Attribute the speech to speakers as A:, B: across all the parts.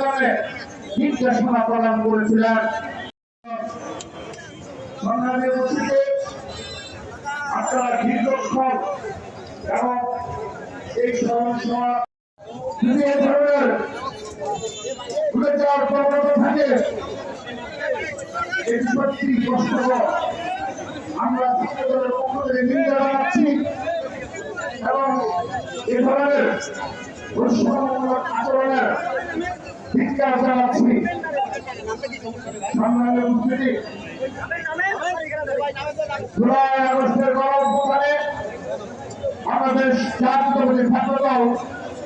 A: জন্য নির্দেশনা প্রদান করেছিলেন। সংগ্রামী উপস্থিতি আপনারা এবং এই সমস্যা যদি এ ধরনের ঘুরে যাওয়ার প্রবণতা থাকে। এটি সত্যি কষ্টকর। আমরা ছাত্রদলের পক্ষ থেকে নিন্দা জানাচ্ছি এবং এ ধরনের বৈষম্যমূলক আচরণের ধিক্কার জানাচ্ছি। সংগ্রামী উপস্থিতি, জুলাই আগস্টের গণঅভ্যুত্থানে আমাদের জাতীয়তাবাদী ছাত্রদল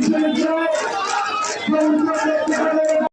A: Don't gonna get